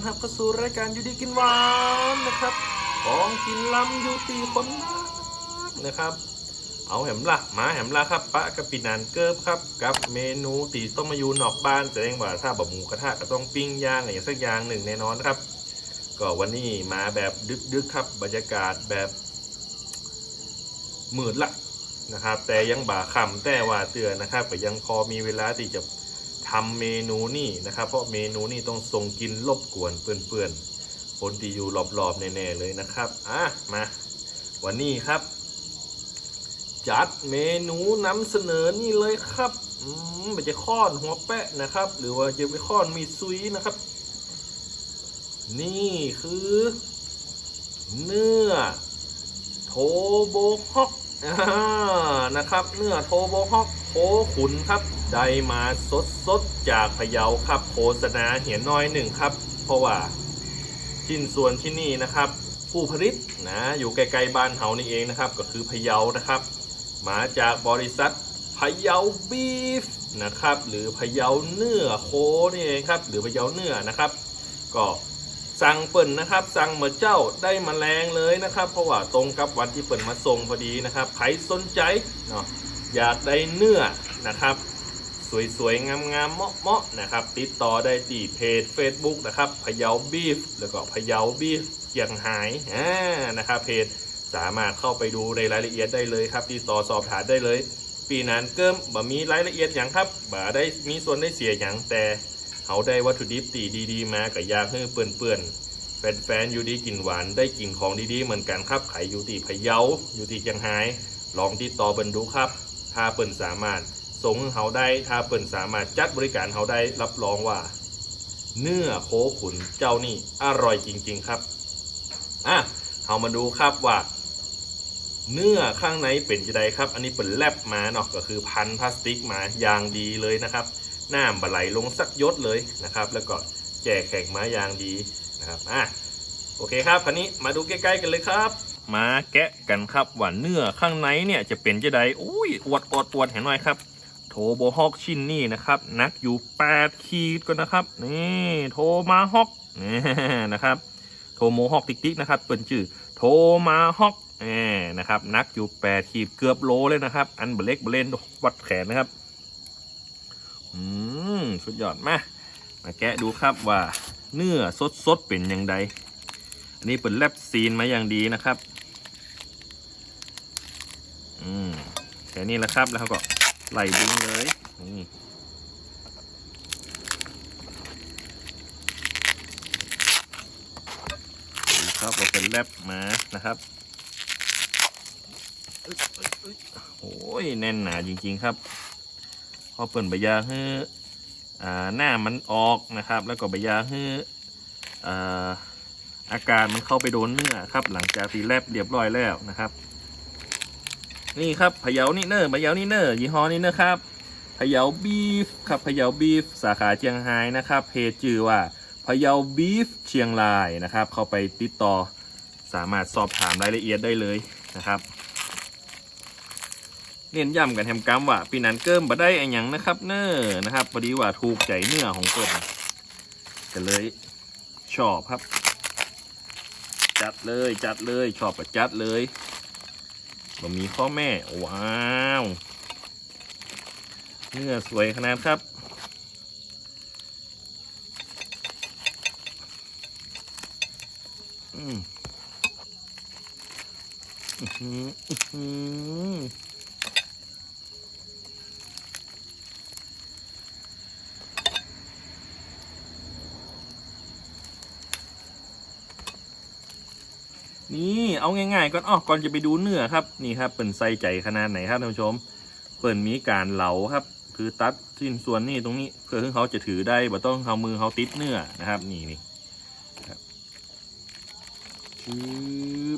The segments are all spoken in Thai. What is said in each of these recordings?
อนรับเข้าสู่รายการยูดีกินหวานนะครับของกินล้ำยูตีคนมากนะครับ เอาแหมละมาแหมละครับ ปะกับปีนานเกิบครับ กับเมนูตีต้องมายูนอกบ้านแสดงว่าถ้าบะหมูกระทะก็ต้องปิ้งย่างอะไรอย่างสักอย่างหนึ่งแน่นอนครับ ก็วันนี้มาแบบดึกๆครับ บรรยากาศแบบมืดละนะครับ แต่ยังบ่าค่ำแต่ว่าเตือนนะครับก็ยังพอมีเวลาที่จะ ทำเมนูนี่นะครับ เพราะเมนูนี่ต้องทรงกินรบกวนเปื่อนๆคนที่อยู่รอบๆแน่ๆเลยนะครับอะมาวันนี้ครับ จัดเมนูนำเสนอนี่เลยครับอืมมันจะค้อนหัวแปะนะครับ หรือว่าจะไปค้อนมีซุยนะครับ นี่คือ เนื้อโทโบฮอก นะครับ เนื้อโทโบฮอกโคขุนครับ ได้มาสดสดๆจากพะเยาครับโฆษณาเหียน้อยหนึ่งครับ เพราะว่าชิ้นส่วนที่นี่นะครับ ผู้ผลิตนะอยู่ใกลๆบ้านเฮานี่เองนะครับ ก็คือพะเยานะครับ มาจากบริษัทพะเยาบีฟนะครับ หรือพะเยาเนื้อโคนี่เองครับ หรือพะเยาเนื้อนะครับ ก็ สั่งเปิ่นนะครับ สั่งเหมือเจ้าได้มาแรงเลยนะครับ เพราะว่าตรงกับวันที่เปิ่นมาส่งพอดีนะครับใครสนใจเนาะอยากได้เนื้อนะครับ สวยๆ งามๆเหมาะๆนะครับ ติดต่อได้ที่เพจ Facebook นะครับพะเยาบีฟแล้วก็พะเยาบีฟเชียงหายอ่านะครับเพจสามารถเข้าไปดูในรายละเอียดได้เลยครับ ติดต่อสอบถามได้เลย ปีนั้นเกิมบ่มีรายละเอียดอย่างครับบ่ได้มีส่วนได้เสียอย่างแต่ เขาได้วัตถุดิบตีดีๆ มากับยากให้เปื่อนๆแฟนๆอยู่ดีกินหวานได้กินของดีๆ เหมือนกันครับใครอยู่ที่พะเยาอยู่ที่เชียงรายลองติดต่อเปิ่นดูครับ ถ้าเปิ่นสามารถส่งให้เขาได้ถ้าเปิ่นสามารถจัดบริการเขาได้รับรองว่า เนื้อโคขุนเจ้านี่อร่อยจริง ๆครับอะเรามาดูครับว่า เนื้อข้างในเป็นจะไดครับ อันนี้เป็นแลบมาเนาะก็คือพันพลาสติกมาอย่างดีเลยนะครับ น้ำบะไหลลงสักยศเลยนะครับ แล้วก็แจกแข่งมายางดีนะครับอะโอเคครับ คราวนี้มาดูใกล้ๆกันเลยครับ มาแกะกันครับว่าเนื้อข้างในเนี่ยจะเป็นจะไดอุ้ยอวดอวดอวดเห็นหน่อยครับ โทโบฮอกชิ้นนี่นะครับ นักอยู่ 8 ขีดก็นะครับ นี่โทมาฮอกนี่นะครับ โทโมฮอกติ๊กๆนะครับเป็นชื่อโทมาฮอกแหมนะครับ นักอยู่ 8 ขีดเกือบโลเลยนะครับ อันเบล็กเบลเลนวัดแขนนะครับ อืมสุดยอดมามาแกะดูครับว่าเนื้อสดสดๆเป็นอย่างไรอันนี้เป็นแลบซีนมาอย่างดีนะครับ อืมแค่นี้แหละครับแล้วก็ไหลดึงเลยนี่ดูครับว่าเป็นแลบมานะครับโอ้ยแน่นหนาจริงๆครับ อเปิดใบยาให้อหน้ามันออกนะครับ แล้วก็ใบยาให้ออากาศมันเข้าไปโดนเนื้อครับ หลังจากตีแลบเรียบร้อยแล้วนะครับ นี่ครับพะเยานี่เนอร์พะเยานี่เนอร์ยี่ห้อนี้นะครับพะเยาบีฟครับพะเยาบีฟสาขาเชียงรายนะครับเพจชื่อว่าพะเยาบีฟเชียงรายนะครับ เข้าไปติดต่อสามารถสอบถามรายละเอียดได้เลยนะครับ เน้นย้ำกันแฮมกรรมว่าปีนั้นเกิมบ่ได้อันหยังนะครับ เนอร์นะครับพอดีว่าถูกใจเนื้อของเปิ่นก็เลยชอบครับ จัดเลยจัดเลยชอบก็จัดเลยบะหมี่ข้อแม่ว้าวเนื้อสวยขนาดครับอืมอื้อหืออื้ นี่เอาง่ายๆก่อนอ้อก่อนจะไปดูเนื้อครับนี่ครับเปิ่นใส่ใจขนาดไหนครับท่านผู้ชม เปิ่นมีการเหลาครับ คือตัดสิ้นส่วนนี่ตรงนี้เพื่อให้เขาจะถือได้บ่ต้องเอามือเขาติดเนื้อนะครับนี่นี่ครับชื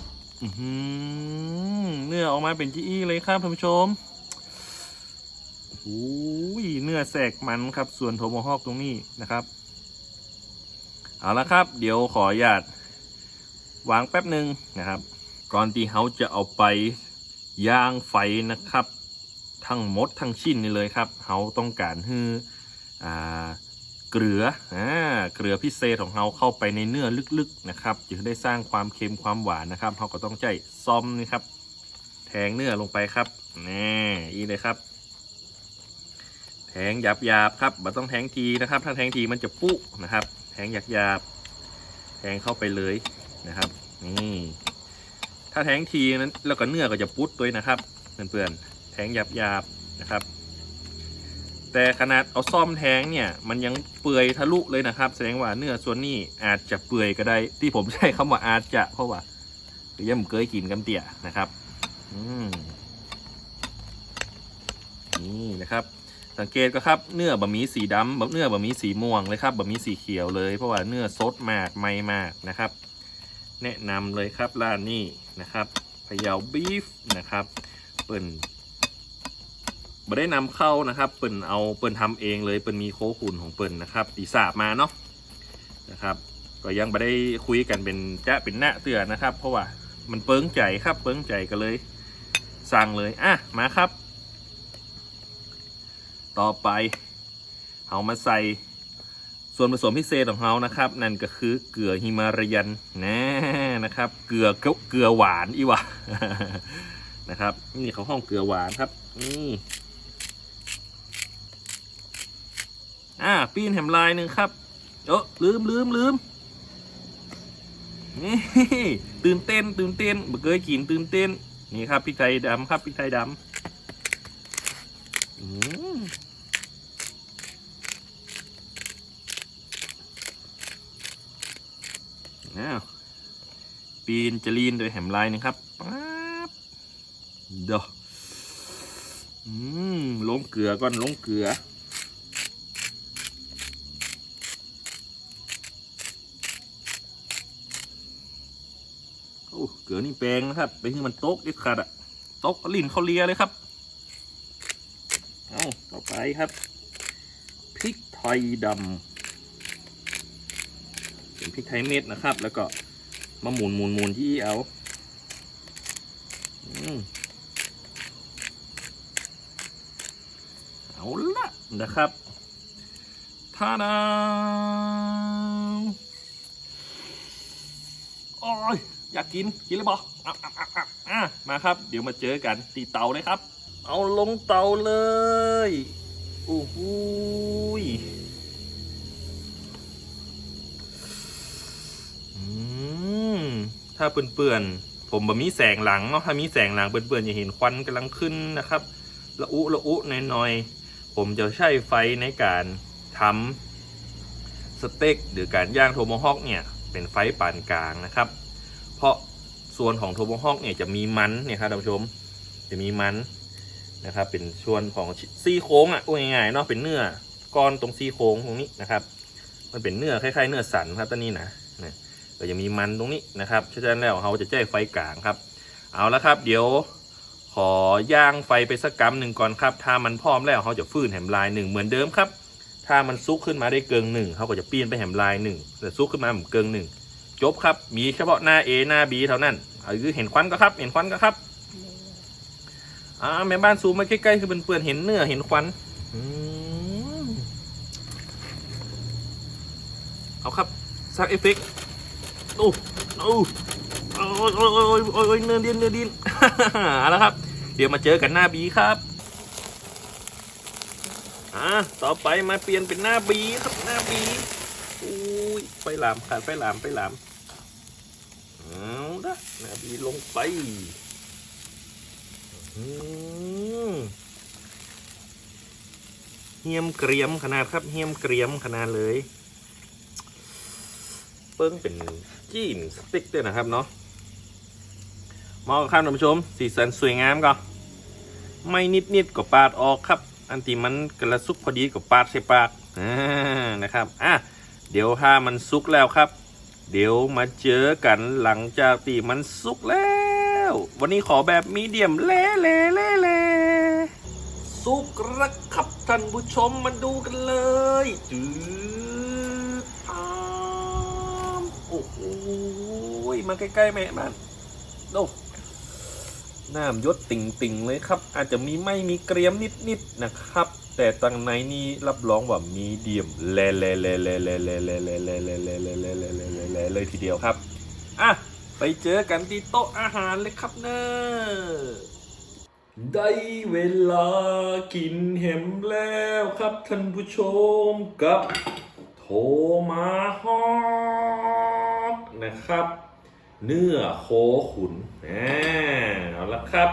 บเนื้อออกมาเป็นจี้เลยครับท่านผู้ชมโอ้ยเนื้อแสกมันครับ ส่วนโทโมฮอกตรงนี้นะครับ เอาละครับ เดี๋ยวขออนุญาต วางแป๊บหนึ่งนะครับ ก่อนที่เขาจะเอาไปย่างไฟนะครับ ทั้งหมดทั้งชิ้นนี่เลยครับเขาต้องการให้อ่าเกลืออ่าเกลือพิเศษของเราเข้าไปในเนื้อลึกๆนะครับจะได้สร้างความเค็มความหวานนะครับเราก็ต้องใช้ซ่อมนี่ครับแทงเนื้อลงไปครับนี่อีเลยครับ แทงหยาบๆครับไม่ต้องแทงทีนะครับ ถ้าแทงทีมันจะปุ๊นะครับ แทงหยาบๆแทงเข้าไปเลย นะครับ นี่ ถ้าแทงทีนั้นแล้วก็เนื้อก็จะปุ๊ดด้วยนะครับเพื่อนๆแทงหยาบๆนะครับ แต่ขนาดเอาซ่อมแทงเนี่ย มันยังเปื่อยทะลุเลยนะครับ แสดงว่าเนื้อส่วนนี้อาจจะเปื่อยก็ได้ ที่ผมใช้คำว่าอาจจะเพราะว่ายังไม่เคยกินกันเตี่ยนะครับ อืมนี่นะครับสังเกตก็ครับเนื้อบะหมี่สีดำบะเนื้อบะหมี่สีม่วงเลยครับบะหมี่สีเขียวเลยเพราะว่าเนื้อสดมากไม่มากนะครับ แนะนำเลยครับร้านนี้นะครับพะเยาบีฟนะครับเปิ่นไม่ได้นำเข้านะครับ เปิ่นเอาเปิ่นทำเองเลยเปิ่นมีโคขุนของเปิ่นนะครับตีสาบมาเนาะนะครับ ก็ยังไม่ได้คุยกันเป็นจะเป็นหน้าเตือนนะครับ เพราะว่ามันเปิ้งใจครับเปิ้งใจก็เลยสั่งเลยอะมาครับ ต่อไปเอามาใส่ ส่วนผสมพิเศษของเรานะครับ นั่นก็คือเกลือฮิมารายันนะนะครับ เกลือเกลือหวานอีวะนะครับ นี่เขาห้องเกลือหวานครับนี่อ่าปีนแหมลายหนึ่งครับเออลืมลืมลืมนี่ตื่นเต้น ตื่นเต้นเบเคยกินตื่นเต้น นี่ครับพริกไทยดำครับพริกไทยดำ อ้าวปีนจะลีนโดยแหมลายนึงครับป๊าบเด้ออืมลงเกลือก่อนลงเกลือโอ้เกลือนี่แปลงนะครับไปที่มันโต๊กดิขาดอะโต๊กลิ้นเขาเลียเลยครับเอาต่อไปครับพริกไทยดำ เป็นพริกไทยเม็ดนะครับ แล้วก็มาหมุนหมุนหมุนที่เอาอเอาละนะครับท่าดาโอ้ยอยากกิน กินเลยบออะอะอะอะอะมาครับ เดี๋ยวมาเจอกันตีเตาเลยครับ เอาลงเตาเลย โอ้โห ถ้าเปื่อนๆผมบ่มีแสงหลังเนาะถ้ามีแสงหลังเปื่อนๆจะเห็นควันกำลังขึ้นนะครับละอุละอุหน่อยๆผมจะใช้ไฟในการทำสเต็กหรือการย่างโทโมฮอคเนี่ยเป็นไฟปานกลางนะครับ เพราะส่วนของโทโมฮอคเนี่ยจะมีมันเนี่ยครับท่านผู้ชมจะมีมันนะครับ เป็นส่วนของซี่โครงอะง่ายๆเนาะเป็นเนื้อก้อนตรงซี่โครงตรงนี้นะครับ มันเป็นเนื้อคล้ายๆ เนื้อสันครับตอนนี้นะเนี่ย ก็จะมีมันตรงนี้นะครับฉะนั้นแล้วเขาจะแจ้ไฟกลางครับ เอาละครับ เดี๋ยวขอย่างไฟไปสักกำหนึ่งก่อนครับ ถ้ามันพร้อมแล้วเขาจะฟื้นแหมลายหนึ่งเหมือนเดิมครับ ถ้ามันซุกขึ้นมาได้เกิงหนึ่งเขาก็จะปีนไปแหมลายหนึ่งแต่ซุกขึ้นมาเหมือนเกิงหนึ่งจบครับ มีเฉพาะหน้า A หน้า B เท่านั้นเอาคือเห็นควันก็ครับ เห็นควันก็ครับอ่าแม่บ้านซูมมาใกล้ๆคือเปื่อนๆเห็นเนื้อเห็นควันอเอาครับสักเอฟเฟกต์ โอ้โอ้โอ้ยโอ้ยโอ้ยโอ้ยเนื้อดินเนื้อดินเอาละครับ เดี๋ยวมาเจอกันหน้า B ครับอ่าต่อไปมาเปลี่ยนเป็นหน้า B ครับหน้า B อุ้ยไฟหลามขาดไฟหลามไฟหลามเอาละหน้าบีลงไปเฮียมเกรียมขนาดครับเฮียมเกรียมขนาดเลย เปิ้งเป็น จีนสติ๊กด้วยนะครับเนาะมองครับท่านผู้ชม สีสันสวยงามก็ไม่นิดนิดๆก็ปาดออกครับ อันที่มันกระซุกพอดีก็ปาดใส่ปากนะครับอะเดี๋ยวถ้ามันสุกแล้วครับ เดี๋ยวมาเจอกันหลังจากที่มันสุกแล้ว วันนี้ขอแบบมีเดียมเล่เล่เล่เล่สุกระครับท่านผู้ชมมาดูกันเลยจืดอ้ามโอ้โห มาใกล้ๆแม่บ้านดูน้ำยศติ่งๆเลยครับ อาจจะมีไม่มีเกรียมนิดๆนะครับ แต่ตังในนี่รับรองว่ามีเดียมแลแลแลแลแลแลแลแลแลแลแลแลแลแลแลแลแลเลยทีเดียวครับอะไปเจอกันที่โต๊ะอาหารเลยครับเนอะได้เวลากินแฮมแล้วครับท่านผู้ชมกับโทมาฮอกนะครับ เนื้อโคขุนอ่าเอาละครับ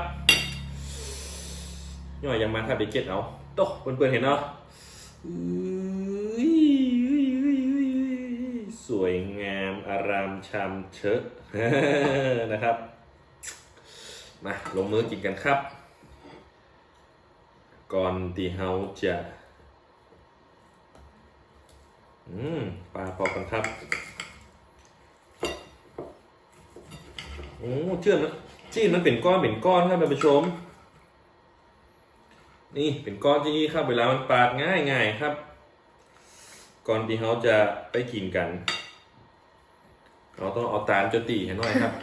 ย่อยยังมาถ้าไปเก็ตเอาโต๊ะเพื่อนๆเห็นเนาะสวยงามอารามชามเชอะนะครับ มาลงมือกินกันครับ ก่อนที่เฮาจะ อืมปลาพอกันครับ โอ้เชื่อนะจีนมันเป็นก้อนเป็นก้อนครับท่านผู้ชม นี่เป็นก้อนที่นี่ครับเวลามันปาดง่ายง่ายๆครับ ก่อนที่เขาจะไปกินกัน เราต้องเอาตาลเจ้าตีให้หน่อยครับ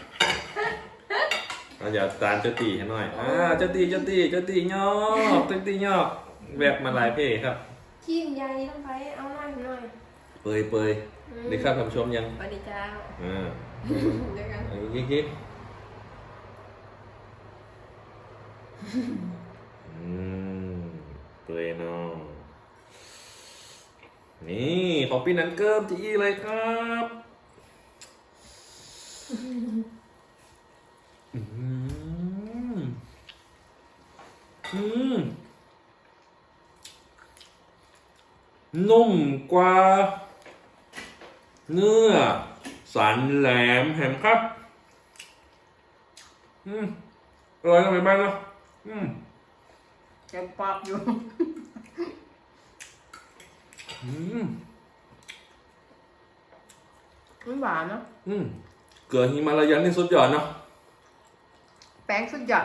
เราอย่าเอาตาลเจ้าตีให้หน่อยอ่าเจ้าตีเจ้าตีเจ้าตียอกเจ้าตียอกแบบมาหลายเพลครับจิ้มใหญ่ต้องไปเอาหน่อยหน่อยเปยเปยนี่ครับท่านผู้ชมยังสวัสดีเจ้าอ่า เดี๋ยวกันเอาคิดคิดอืมเปยนาะนี่ของพี่นันเกิมจีเลยครับอืมอืมนุ่มกว่า เนื้อ สันแหลมแหมครับ อืมอร่อยกันไปบ้างเนาะอืมแกงปอกอยู่อืมมันหวานเนาะอืมเกลือฮิมาลายันนี่สุดยอดเนาะแป้งสุดยอด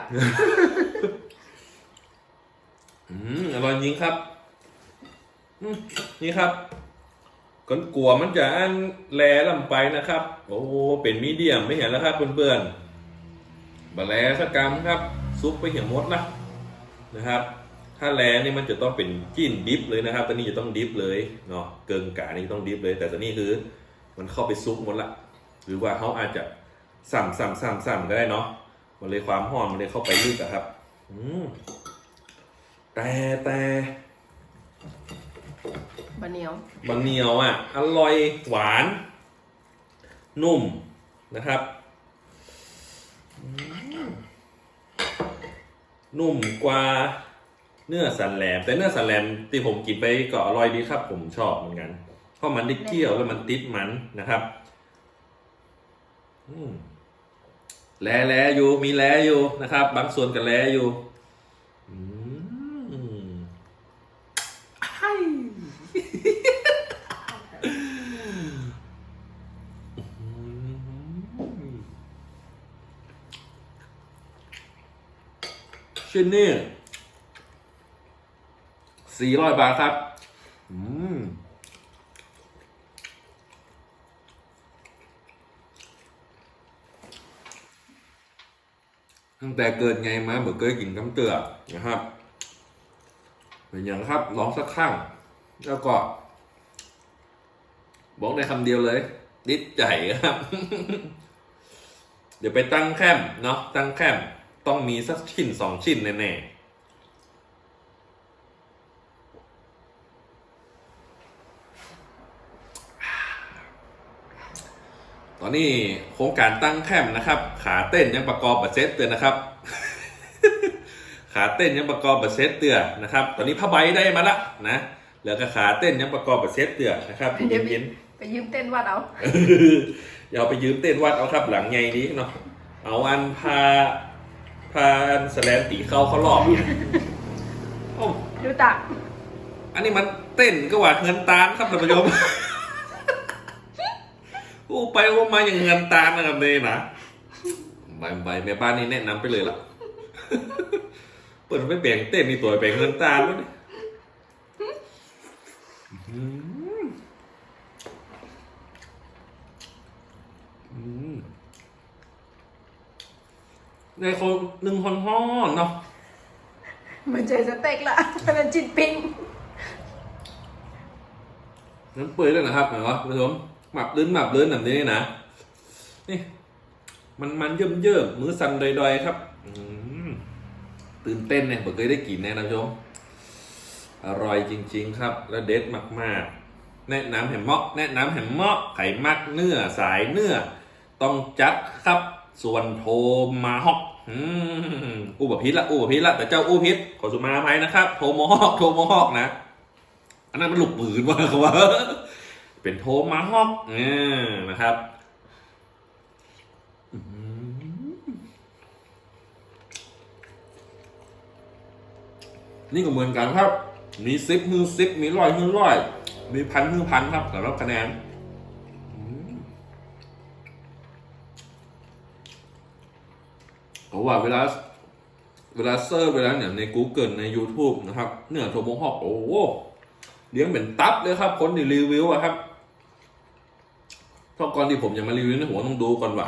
อืมอร่อยจริงครับ อืมนี่ครับ ก้นกลัวมันจะอันแลลำไปนะครับ โอ้เป็นมีเดียมไม่เห็นแล้วครับเพื่อนๆบะแลสักรรมครับ ซุปไปเหี่ยมดนะนะครับ ถ้าแลนี่มันจะต้องเป็นจิ้นดิฟเลยนะครับ ตอนนี้จะต้องดิฟเลยเนาะเกิงกานี่ต้องดิฟเลย แต่ตอนนี้คือมันเข้าไปซุกหมดละ หรือว่าเขาอาจจะสั่มสั่มสั่มสั่มก็ได้เนาะมันเลยความหอนมันเลยเข้าไปลึกอะครับ อืมแต่แต่ บะเหนียวบะเหนียวอะ อร่อยหวาน นุ่มนะครับ นุ่มกว่าเนื้อสันแหลม แต่เนื้อสันแหลมที่ผมกินไปก็อร่อยดีครับ ผมชอบเหมือนกัน เพราะมันได้เคี่ยวแล้วมันติดมันนะครับแลแลอยู่มีแลอยู่นะครับ บางส่วนก็แลอยู่อืมอ้าย ชิ้นนี้สี่ร้อยบาทครับ อืมตั้งแต่เกิดไงมาเมื่อเคยกินกำเตือนะครับเป็นอย่างครับลองสักครั้งแล้วก็ บอกได้คำเดียวเลยดิดใจครับ เดี๋ยวไปตั้งแคมป์เนาะตั้งแคมป์ ต้องมีสักชิ้นสองชิ้นแน่ๆตอนนี้โครงการตั้งแคมป์นะครับ ขาเต้นยังประกอบบัตเซตเตือนนะครับ ขาเต้นยังประกอบบัตเซตเตือนนะครับ ตอนนี้ผ้าใบได้มาละนะแล้วก็ขาเต้นยังประกอบบัตเซตเตือนนะครับเย็นๆไปยืมเต้นวัดเอาอย่าเอาไปยืมเต้นวัดเอาครับหลังไงนี้เนาะเอาอันพา พาอันแสลนตีเข้าเขารอบโอ้ดูตักอันนี้มันเต้นก็ว่าเงินตาลครับท่านผู้ชมโอ้ไปว่ามาอย่างเงินตาลนะครับเลยนะใบใบแม่บ้านนี่แนะนำไปเลยล่ะเปิดไปแบ่งเต้นนี่ตัวแบ่งเงินตาลแล้วนี่อืมอืม ในคนหนึ่งคนห้อนเนาะมันใจสเต็กละมันเป็นจินปิ้งน้ำเปื่อยเลยนะครับเหมือนว่าผู้ชมหมับลื้นหมับลื้นแบบนี้นะนี่ มันมันเยิ่มเยิ่มมือสั่นดอยๆครับอืมตื่นเต้นเนี่ยผมเคยได้กินแน่นะผู้ชมอร่อยจริง ๆ ครับ และเด็ดมากๆ แนะนำแหมเมาะแนะนำแหมเมาะไข่มักเนื้อสายเนื้อ ต้องจัดครับ ส่วนโทมาฮอก อืมอุบพิษละอุบพิษละแต่เจ้าอุพิษขอสุมาภัยนะครับโทโมฮอกโทโมฮอกนะ อันนั้นมันหลุกปืนว่ะเขาว่า เป็นโทมาฮอกเนี่ยนะครับนี่ก็เหมือนกันครับ มีซิปฮือซิปมีร้อยฮือร้อย มีพันฮือพันครับสำหรับคะแนนอืม เพราะว่าเวลาเวลาเซิร์ชเวลาเนี่ยใน Google ใน YouTube นะครับ เนื้อโทโมฮอกโอ้โหเลี้ยงเป็นตับเลยครับ คนที่รีวิวอะครับเพราะก่อนที่ผมจะมารีวิวเนี่ยผมต้องดูก่อนว่า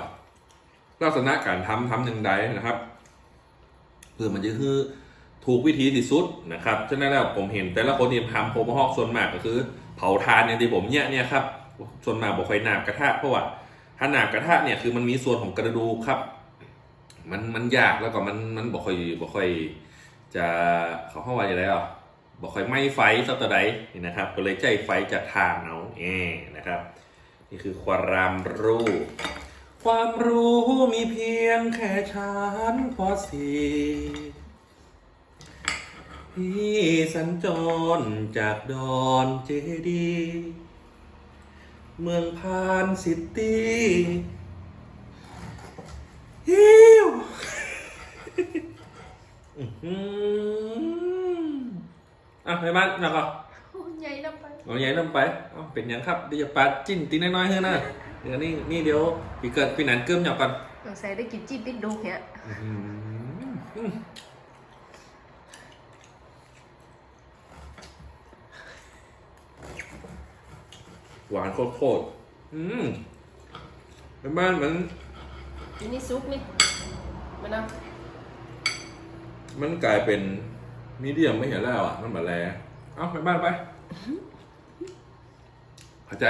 ลักษณะการทำทำอย่างไรนะครับเพื่อมันจะคือถูกวิธีที่สุดนะครับฉะนั้นแล้วผมเห็นแต่ละคนที่ทำโพมฮอกส่วนมากก็คือ เผาทานอย่างที่ผมเนี่ยเนี่ยครับส่วนมากบอกค่อยหนาบกระทะเพราะว่าถ้าหนาบกระทะเนี่ยคือมันมีส่วนของกระดูกครับ มันมันยากแล้วก็มันมันบอกค่อยบอกค่อยจะเขาเข้าว่าอย่างไรอะบอกค่อยไม่ไฟสักตัวใดนี่นะครับ ก็เลยใจไฟจากทางเอาเอนะครับ นี่คือความรู้ ความรู้มีเพียงแค่ชั้นพอสี่พี่สัญจรจากดอนเจดี เมืองพานซิตี้ อื้อหืออะไปบ้านนะครับใหญ่น้ำไปเอาใหญ่น้ำไปเอาเป็นหยังครับเดี๋ยวจะปาดจิ้นตีน้อยๆเฮ้นะเดี๋ยวนี้นี่เดี๋ยวพี่เกิดพี่หนันเกิมหยอกกันสงสัยได้กินจิ้มปิ้งดูเนี่ยหวานโคตรๆอืมเป็นบ้านมันอันนี้ซุปนี่มั นเอามันกลายเป็นมีเดียมไม่เห็นแล้วอะ มันแบบแลเอาไปบ้านไปเข้าใจ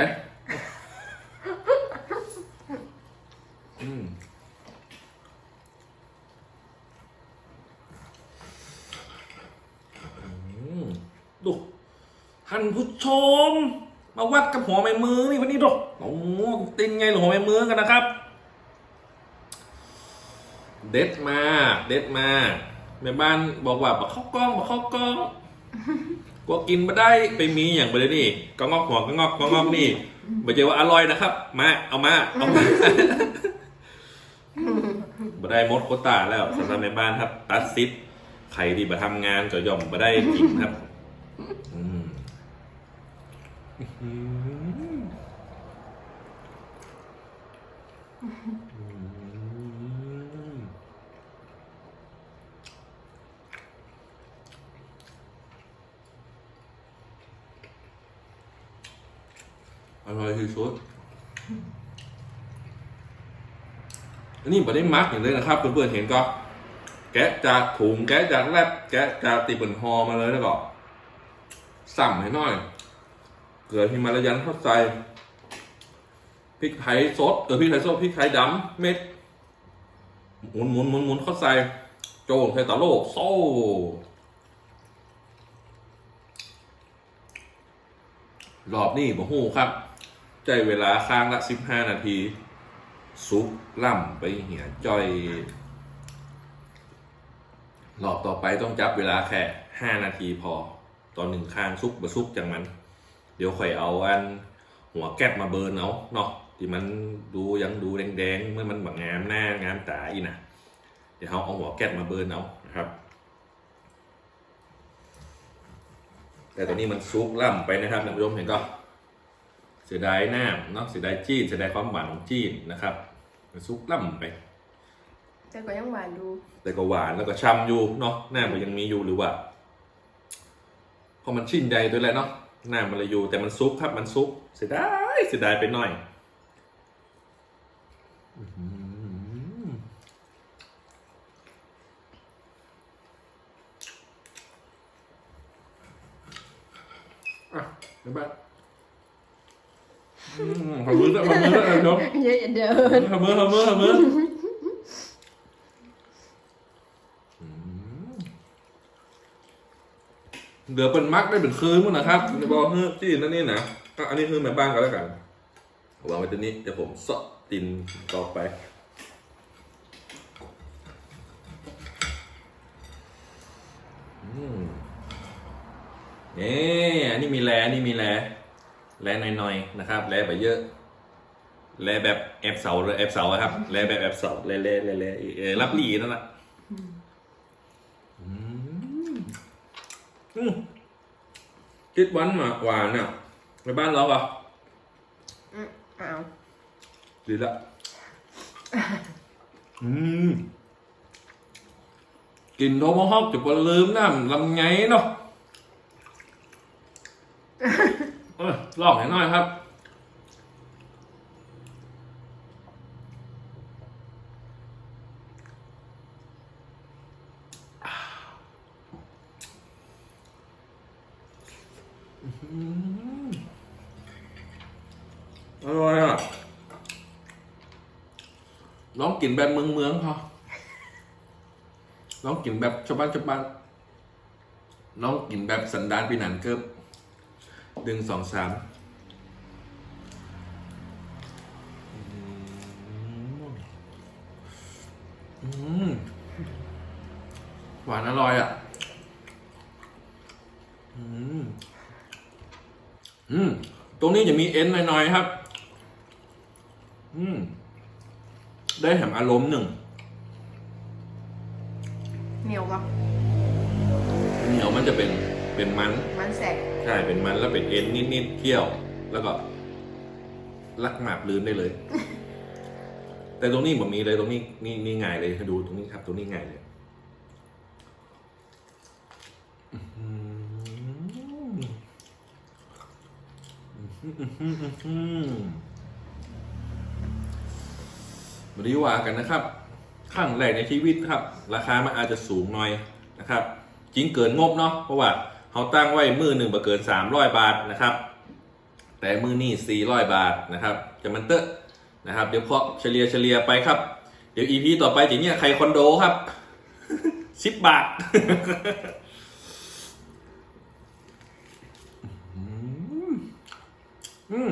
อืมอืมดูท่านผู้ชม มาวัดกับหัวแม่มือนี่วันนี้ดูโอ้โหตินไงหรือหัวแม่มือกันนะครับ เด็ดมา เด็ดมาแม่บ้านบอกว่าบักข้าวกล้องบักข้าวกล้องกลัวกินมาได้ไปมีอย่างไปเลยนี่ก็งอกหัวก็งอกก็งอกนี่ไม่ใช่ว่าอร่อยนะครับ มาเอามาเอามาบ่ได้มดโคตาแล้วสำหรับแม่บ้านครับ ตัดซิปใครที่มาทำงานก็ย่อมมาได้กินครับอืม ร่อยที่สุดอันนี้ไม่ได้มักอย่างเลยนะครับเพื่อนๆเห็นก็ แกะจากถุงแกะจากแรบแกะจากติบนฮอมาเลยแล้วก็สั่มให้น่อย เกลือฮิมาลายันเข้าใจพริกไทยสดเกลือพริกไทยสดพริกไทยดำเม็ดหมุนหมุนหมุนหมุนเข้าใจโจงไทยตะโลกโซ่รอบนี้บ่ฮู้ครับ ใจเวลาค้างละสิบห้านาที ซุปล่ำไปเหี่ยจอยรอบต่อไปต้องจับเวลาแค่ห้านาทีพอตอนหนึ่งข้างซุปบะซุปจังมัน เดี๋ยวค่อยเอาอันหัวแก๊บมาเบิร์นเอาเนาะที่มันดูยังดูแดงๆเมื่อมันแบบงามหน้างามตาอีนะเดี๋ยวเขาเอาหัวแก๊บมาเบิร์นเอานะครับ แต่ตอนนี้มันซุปล่ำไปนะครับท่านผู้ชมเห็นก็ เสียดายแน่เนาะเสียดายจีนเสียดายความหวานของจีนนะครับมันซุกล่ำไปแต่ก็ยังหวานดูแต่ก็หวานแล้วก็ช้ำอยู่เนาะแน่มันยังมีอยู่หรือว่าเพราะมันชิ้นใหญ่ตัวแหละเนาะแน่มันเลยอยู่แต่มันซุกครับมันซุกเสียดายเสียดายไปหน่อยอะเดี๋ยวไป อืมทำมือด้วยทำมือด้วยเดี๋ยวอย่าเดินทำมือทำมือทำมืออืมเดี๋ยวเป็นมักได้เป็นคืนมั้งนะครับเดี๋ยวบอกเฮ้ยที่นั่นนี่นะอะอันนี้คือแม่บ้านกันแล้วกันวางไว้ตัวนี้เดี๋ยวผมเสาะตินต่อไปอืมนี่อันนี้มีแลนี่มีแล แลหน่อยๆนะครับ แลแบบเยอะ แลแบบแอบเสาเลยแอบเสาอะครับ แลแบบแอบเสาแลแลแลแลเออรับหลีนั่นแหละอืมอืมคิดวันมากกว่าเนี่ยในบ้านเราอะอืมเอาดีละอืมกินโทโมฮอกจะบ่ลืมน้ำลำไงเนาะ เออลองให้หน่อยครับ อร่อยอะลองกินแบบเมืองเมืองพอลองกินแบบชาวบ้านชาวบ้านลองกินแบบสันดานปีหนันเกิบ ดึงสองสามหวานอร่อยอะ อืม อืม ตรงนี้จะมีเอ็นหน่อยๆครับ อืม ได้แถมอารมณ์หนึ่ง เหนียวปะ เหนียวมันจะเป็น เป็นมัน มันแสก ใช่ เป็นมันแล้วเป็นเอ็นนิดๆเคี่ยว แล้วก็ลักหมาบลืนได้เลย แต่ตรงนี้ผมมีเลยตรงนี้นี่นี่ง่ายเลยดูตรงนี้ครับ ตรงนี้ง่ายเลยมาดีว่ากันนะครับครั้งแรกในชีวิตครับ ราคามันอาจจะสูงหน่อยนะครับ จริงเกินงบเนาะเพราะว่า เขาตั้งไว้มือหนึ่งบ่เกิน 300 บาทนะครับ แต่มือนี่ 400 บาทนะครับจะมันเตอะนะครับ เดี๋ยวเพาะเฉลี่ยเฉลี่ยไปครับ เดี๋ยว EP ต่อไปถึงเนี่ยใครคอนโดครับ10บาทอืม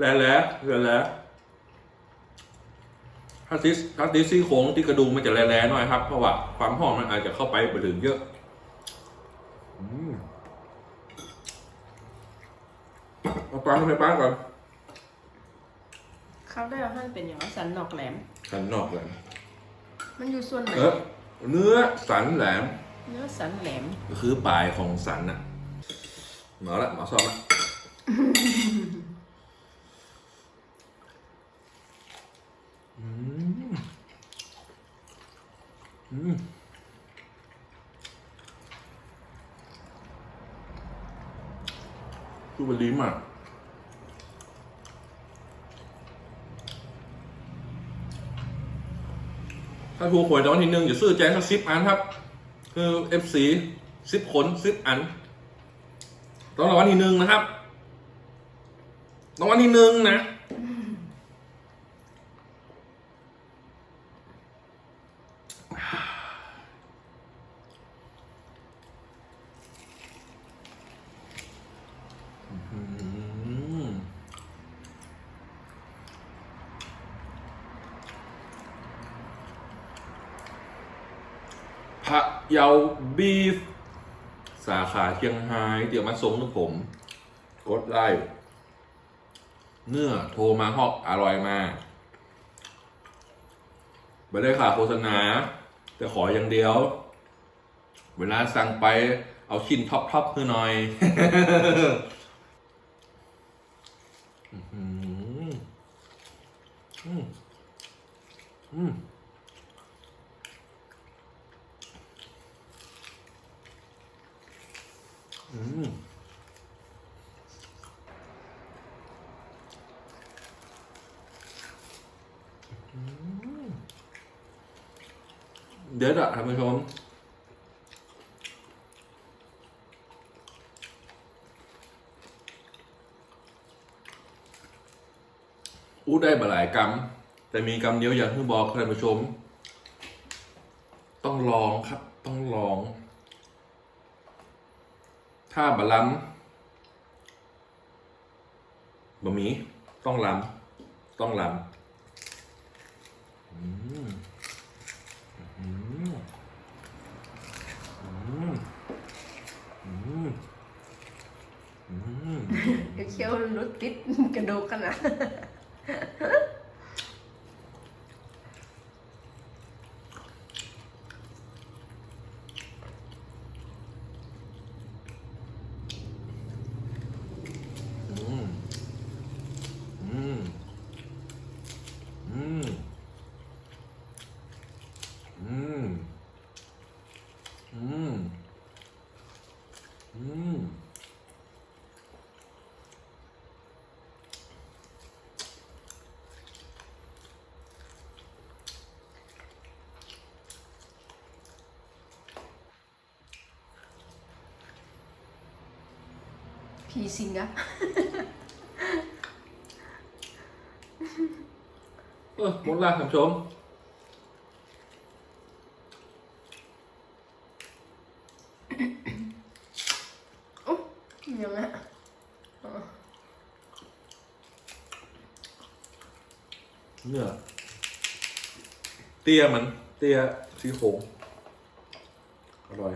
แล้วแล้วแล้วแล้วถ้าซิสถ้าซิสซี่โครงที่กระดูกมันจะแร่ๆหน่อยครับ เพราะว่าความหอมมันอาจจะเข้าไปไปถึงเยอะ เอาปลาไปปลาก่อนเขาได้เอาให้เป็นอย่างว่าสันนอกแหลม สันนอกแหลม มันอยู่ส่วนไหน เออเนื้อสันแหลม เนื้อสันแหลม ก็คือปลายของสันน่ะหมอละหมอสอบละอืมอืมคือวันลิ้ มากถ้าถูกหวยรางวัลที่หนึ่งอย่าซื้อแจ้งสักสิบอันครับ คือเอฟสิบขนสิบอันต้องรางวัลที่หนึ่งนะครับรางวัลที่หนึ่งนะะเยาบีฟ สาขาเชียงไฮ้เดี๋ยวมาส่งให้ผม กดไลค์เนื้อโทรมาฮอกอร่อยมากไม่ได้ขาโฆษณา แต่ขออย่างเดียว เวลาสั่งไปเอาชิ้นท็อปท็อปคือหน่อยอืมอืม เด็ดอะท่านผู้ชมอู้ได้มาหลายกรรม แต่มีกรรมเดียวอย่างที่บอกท่านผู้ชม ต้องลองครับ ต้องลอง ถ้าบะล้ำบะหมี่ต้องล้ำต้องล้ำอืมอืมอืมอืมอืม เคี้ยวรุดติดกระดูกกันนะ พีซิงอะเออหมดละท่านผู้ชมยังไงเนื้อเตี้ยมัน เตี้ยซี่โครงอร่อย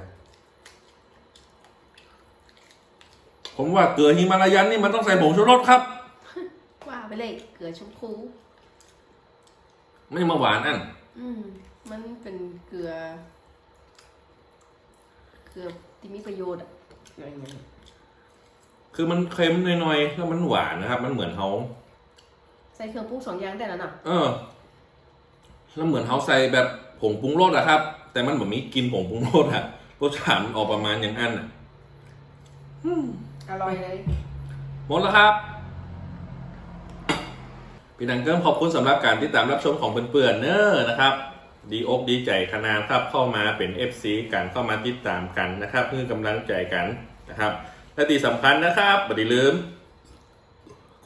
ผมว่าเกลือฮิมาลายันนี่มันต้องใส่ผงชูรสครับ ว่าไปเลยเกลือชมพู ไม่มาหวานอันอืม มันเป็นเกลือ เกลือที่มีประโยชน์อะเกลืออย่างเงี้ยคือมันเค็มหน่อยๆแล้วมันหวานนะครับ มันเหมือนเขาใส่เครื่องปรุงสองอย่างแต่ละน่ะเออ แล้วเหมือนเขาใส่แบบผงปรุงรสอะครับ แต่มันแบบมีกลินผงปรุงรสอะรสชาติมันออกประมาณอย่างอันอะ อร่อยเลยหมดแล้วครับ พี่ดังเกิมขอบคุณสำหรับการติดตามรับชมของเปื่อนๆเนอะนะครับ ดีอกดีใจขนาดครับเข้ามาเป็น FC กันเข้ามาติดตามกันนะครับเพื่อกำลังใจกันนะครับ และที่สำคัญนะครับอย่าลืม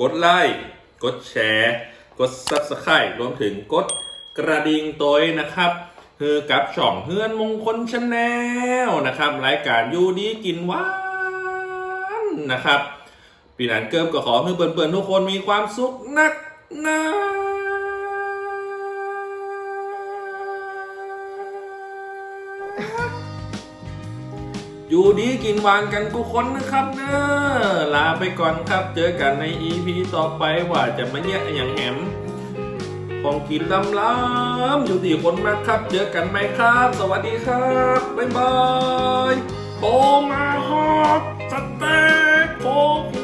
กดไลค์กดแชร์ กด Subscribe รวมถึงกดกระดิ่งตัวนะครับคือกับช่องเฮือนมงคลชาแนลนะครับ รายการอยู่ดีกินหวา นะครับปีนันเกิมก็ขอให้เพื่อนๆทุกคนมีความสุขนักนาอยู่ดีกินหวานกันทุกคนนะครับเนอะลาไปก่อนครับ เจอกันใน EP ต่อไปว่าจะมาแยอย่างแหมของกินลำล้ำอยู่ที่คนมากครับ เจอกันไหมครับ สวัสดีครับ บ๊ายบายโบมาฮอตสเต็ กโคขุ